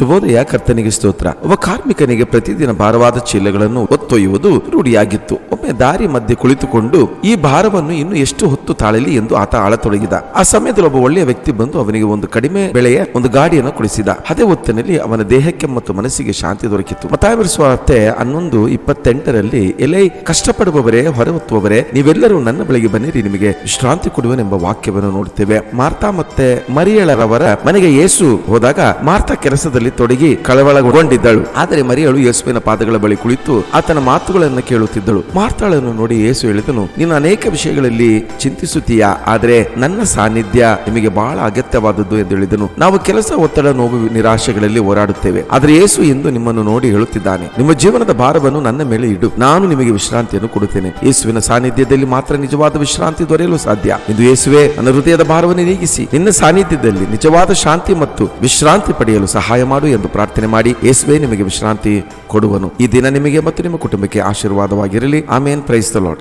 ಶುಭೋದಯ, ಕರ್ತನಿಗೆ ಸ್ತೋತ್ರ. ಒಬ್ಬ ಕಾರ್ಮಿಕನಿಗೆ ಪ್ರತಿದಿನ ಭಾರವಾದ ಚೀಲಗಳನ್ನು ಹೊತ್ತೊಯ್ಯುವುದು ರೂಢಿಯಾಗಿತ್ತು. ಒಮ್ಮೆ ದಾರಿ ಮಧ್ಯೆ ಕುಳಿತುಕೊಂಡು, ಈ ಭಾರವನ್ನು ಇನ್ನು ಎಷ್ಟು ಹೊತ್ತು ತಾಳಲಿ? ಎಂದು ಆತ ಆಳತೊಡಗಿದ. ಆ ಸಮಯದಲ್ಲಿ ಒಬ್ಬ ಒಳ್ಳೆಯ ವ್ಯಕ್ತಿ ಬಂದು ಅವನಿಗೆ ಒಂದು ಕಡಿಮೆ ಬೆಲೆಯ ಒಂದು ಗಾಡಿಯನ್ನು ಕೊಡಿಸಿದ. ಅದೇ ಹೊತ್ತಿನಲ್ಲಿ ಅವನ ದೇಹಕ್ಕೆ ಮತ್ತು ಮನಸ್ಸಿಗೆ ಶಾಂತಿ ದೊರಕಿತು ಮತಾವಿರಿಸುವಂತೆ ಹನ್ನೊಂದು ಇಪ್ಪತ್ತೆಂಟರಲ್ಲಿ, ಎಲೆ, ಕಷ್ಟಪಡುವವರೇ, ಹೊರಹೊತ್ತುವವರೇ, ನೀವೆಲ್ಲರೂ ನನ್ನ ಬಳಿಗೆ ಬನ್ನಿರಿ, ನಿಮಗೆ ವಿಶ್ರಾಂತಿ ಕೊಡುವನೆಂಬ ವಾಕ್ಯವನ್ನು ನೋಡುತ್ತೇವೆ. ಮಾರ್ತಾ ಮತ್ತೆ ಮರಿಯಳರವರ ಮನೆಗೆ ಯೇಸು ಹೋದಾಗ ಮಾರ್ತಾ ಕೆಲಸದಲ್ಲಿ ತೊಡಗಿ ಕಳವಳಗೊಂಡಿದ್ದಳು. ಆದರೆ ಮರಿಯಳು ಯೇಸುವಿನ ಪಾದಗಳ ಬಳಿ ಕುಳಿತು ಆತನ ಮಾತುಗಳನ್ನು ಕೇಳುತ್ತಿದ್ದಳು. ಮಾರ್ತಾಳನ್ನು ನೋಡಿ ಯೇಸು ಹೇಳಿದನು, ನೀನು ಅನೇಕ ವಿಷಯಗಳಲ್ಲಿ ಚಿಂತಿಸುತ್ತೀಯಾ? ಆದರೆ ನನ್ನ ಸಾನ್ನಿಧ್ಯ ನಿಮಗೆ ಬಹಳ ಅಗತ್ಯವಾದದ್ದು ಎಂದು ಹೇಳಿದನು. ನಾವು ಕೆಲಸ, ಒತ್ತಡ, ನೋವು, ನಿರಾಶೆಗಳಲ್ಲಿ ಹೋರಾಡುತ್ತೇವೆ. ಆದರೆ ಯೇಸು ಎಂದು ನಿಮ್ಮನ್ನು ನೋಡಿ ಹೇಳುತ್ತಿದ್ದಾನೆ, ನಿಮ್ಮ ಜೀವನದ ಭಾರವನ್ನು ನನ್ನ ಮೇಲೆ ಇಡು. ನಾನು ನಿಮಗೆ ವಿಶ್ರಾಂತಿಯನ್ನು ಕೊಡುತ್ತೇನೆ. ಯೇಸುವಿನ ಸಾನ್ನಿಧ್ಯದಲ್ಲಿ ಮಾತ್ರ ನಿಜವಾದ ವಿಶ್ರಾಂತಿ ದೊರೆಯಲು ಸಾಧ್ಯ. ಇಂದು ಯೇಸುವೆ, ನನ್ನ ಹೃದಯದ ಭಾರವನ್ನು ನೀಗಿಸಿ. ನಿನ್ನ ಸಾನ್ನಿಧ್ಯದಲ್ಲಿ ನಿಜವಾದ ಶಾಂತಿ ಮತ್ತು ವಿಶ್ರಾಂತಿ ಪಡೆಯಲು ಸಹಾಯ ಮಾಡು ಎಂದು ಪ್ರಾರ್ಥನೆ ಮಾಡಿ ಯೇಸುವೆ ನಿಮಗೆ ವಿಶ್ರಾಂತಿ ಕೊಡುವನು. ಈ ದಿನ ನಿಮಗೆ ಮತ್ತು ನಿಮ್ಮ ಕುಟುಂಬಕ್ಕೆ ಆಶೀರ್ವಾದವಾಗಿರಲಿ. ಆಮೇನ್. Praise the lord